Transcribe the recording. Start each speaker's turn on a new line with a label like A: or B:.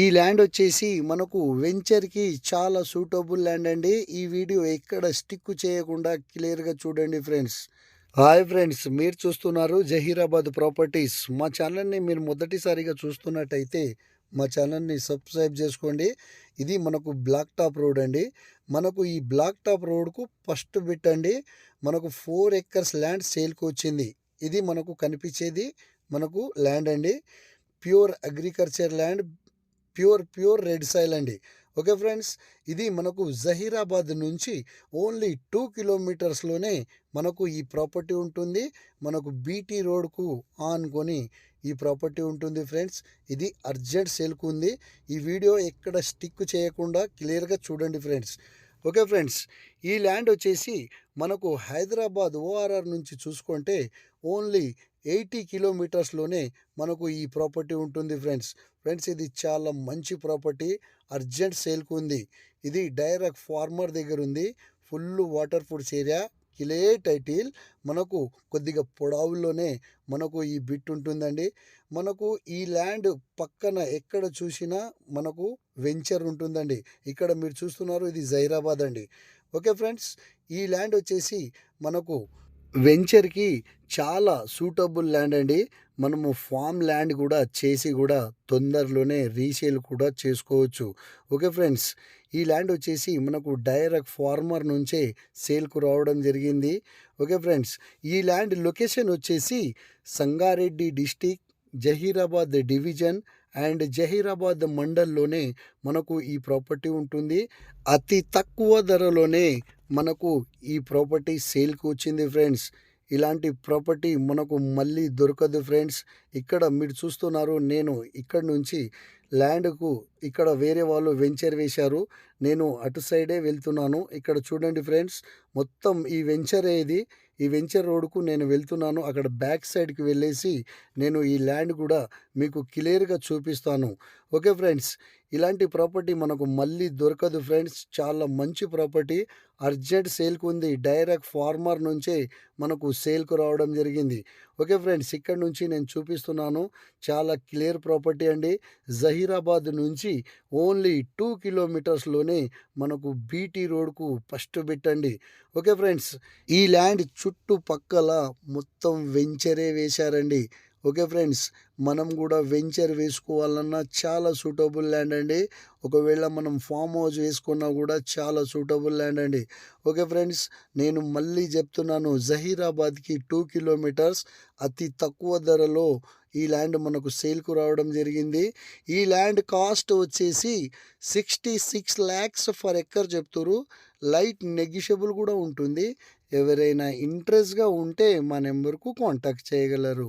A: ఈ ల్యాండ్ వచ్చేసి మనకు వెంచర్కి చాలా సూటబుల్ ల్యాండ్ అండి. ఈ వీడియో ఎక్కడ స్టిక్ చేయకుండా క్లియర్గా చూడండి ఫ్రెండ్స్. హాయ్ ఫ్రెండ్స్ మీరు చూస్తున్నారు జహీరాబాద్ ప్రాపర్టీస్. మా ఛానల్ని మీరు మొదటిసారిగా చూస్తున్నట్టయితే మా ఛానల్ని సబ్స్క్రైబ్ చేసుకోండి. ఇది మనకు బ్లాక్ టాప్ రోడ్ అండి. మనకు ఈ బ్లాక్ టాప్ రోడ్కు ఫస్ట్ బిట్ అండి. మనకు ఫోర్ ఎక్కర్స్ ల్యాండ్ సేల్కి వచ్చింది. ఇది మనకు కనిపించేది మనకు ల్యాండ్ అండి. Pure agriculture land pure pure red soil అండి. ఓకే ఫ్రెండ్స్ ఇది మనకు జహీరాబాద్ నుంచి ఓన్లీ టూ కిలోమీటర్స్లోనే మనకు ఈ ప్రాపర్టీ ఉంటుంది. మనకు బీటీ రోడ్కు ఆనుకొని ఈ ప్రాపర్టీ ఉంటుంది ఫ్రెండ్స్. ఇది అర్జెంట్ సేల్కు ఉంది. ఈ వీడియో ఎక్కడ స్టిక్ చేయకుండా క్లియర్గా చూడండి ఫ్రెండ్స్. ఓకే ఫ్రెండ్స్ ఈ ల్యాండ్ వచ్చేసి మనకు హైదరాబాద్ ఓఆర్ఆర్ నుంచి చూసుకుంటే ఓన్లీ ఎయిటీ కిలోమీటర్స్లోనే మనకు ఈ ప్రాపర్టీ ఉంటుంది ఫ్రెండ్స్. ఫ్రెండ్స్ ఇది చాలా మంచి ప్రాపర్టీ. అర్జెంట్ సేల్కు ఉంది. ఇది డైరెక్ట్ ఫార్మర్ దగ్గర ఉంది. ఫుల్ వాటర్ ఫుడ్స్ ఏరియా కిలే టైటిల్ మనకు కొద్దిగా పొడావుల్లోనే మనకు ఈ బిట్ ఉంటుందండి. మనకు ఈ ల్యాండ్ పక్కన ఎక్కడ చూసినా మనకు వెంచర్ ఉంటుందండి. ఇక్కడ మీరు చూస్తున్నారు ఇది జైరాబాద్ అండి. ఓకే ఫ్రెండ్స్ ఈ ల్యాండ్ వచ్చేసి మనకు వెంచర్కి చాలా సూటబుల్ ల్యాండ్ అండి. మనము ఫామ్ ల్యాండ్ కూడా చేసి కూడా తొందరలోనే రీసేల్ కూడా చేసుకోవచ్చు. ఓకే ఫ్రెండ్స్ ఈ ల్యాండ్ వచ్చేసి మనకు డైరెక్ట్ ఫార్మర్ నుంచే సేల్కు రావడం జరిగింది. ఓకే ఫ్రెండ్స్ ఈ ల్యాండ్ లొకేషన్ వచ్చేసి Sangareddy district Zaheerabad division and Zaheerabad మండల్లోనే మనకు ఈ ప్రాపర్టీ ఉంటుంది. అతి తక్కువ ధరలోనే మనకు ఈ ప్రాపర్టీ సేల్కి వచ్చింది ఫ్రెండ్స్. ఇలాంటి ప్రాపర్టీ మనకు మళ్ళీ దొరకదు ఫ్రెండ్స్. ఇక్కడ మీరు చూస్తున్నారు నేను ఇక్కడ నుంచి ల్యాండ్కు ఇక్కడ వేరే వాళ్ళు వెంచర్ వేశారు. నేను అటు సైడే వెళ్తున్నాను. ఇక్కడ చూడండి ఫ్రెండ్స్ మొత్తం ఈ వెంచర్ ఇది ఈ వెంచర్ రోడ్కు నేను వెళ్తున్నాను. అక్కడ బ్యాక్ సైడ్కి వెళ్ళేసి నేను ఈ ల్యాండ్ కూడా మీకు క్లియర్గా చూపిస్తాను. ఓకే ఫ్రెండ్స్ ఇలాంటి ప్రాపర్టీ మనకు మళ్ళీ దొరకదు ఫ్రెండ్స్. చాలా మంచి ప్రాపర్టీ. అర్జెంట్ సేల్కు ఉంది. డైరెక్ట్ ఫార్మర్ నుంచే మనకు సేల్కు రావడం జరిగింది. ఓకే ఫ్రెండ్స్ ఇక్కడ నుంచి నేను చూపిస్తున్నాను. చాలా క్లియర్ ప్రాపర్టీ అండి. జహీరాబాద్ నుంచి ఓన్లీ టూ కిలోమీటర్స్లోనే మనకు బీటీ రోడ్కు ఫస్ట్ పెట్టండి ఓకే ఫ్రెండ్స్ ఈ ల్యాండ్ చుట్టుపక్కల మొత్తం వెంచరే వేశారండి. ఓకే ఫ్రెండ్స్ మనం కూడా వెంచర్ వేసుకోవాలన్నా చాలా సూటబుల్ ల్యాండ్ అండి. ఒకవేళ మనం ఫామ్ హౌస్ వేసుకున్నా కూడా చాలా సూటబుల్ ల్యాండ్ అండి. ఓకే ఫ్రెండ్స్ నేను మళ్ళీ చెప్తున్నాను జహీరాబాద్కి టూ కిలోమీటర్స్ అతి తక్కువ ధరలో ఈ ల్యాండ్ మనకు సేల్కు రావడం జరిగింది. ఈ ల్యాండ్ కాస్ట్ వచ్చేసి sixty six lakhs for acre చెప్తారు లైట్ నెగిషియబుల్ కూడా ఉంటుంది. ఎవరైనా ఇంట్రెస్ట్గా ఉంటే మా నెంబర్కు కాంటాక్ట్ చేయగలరు.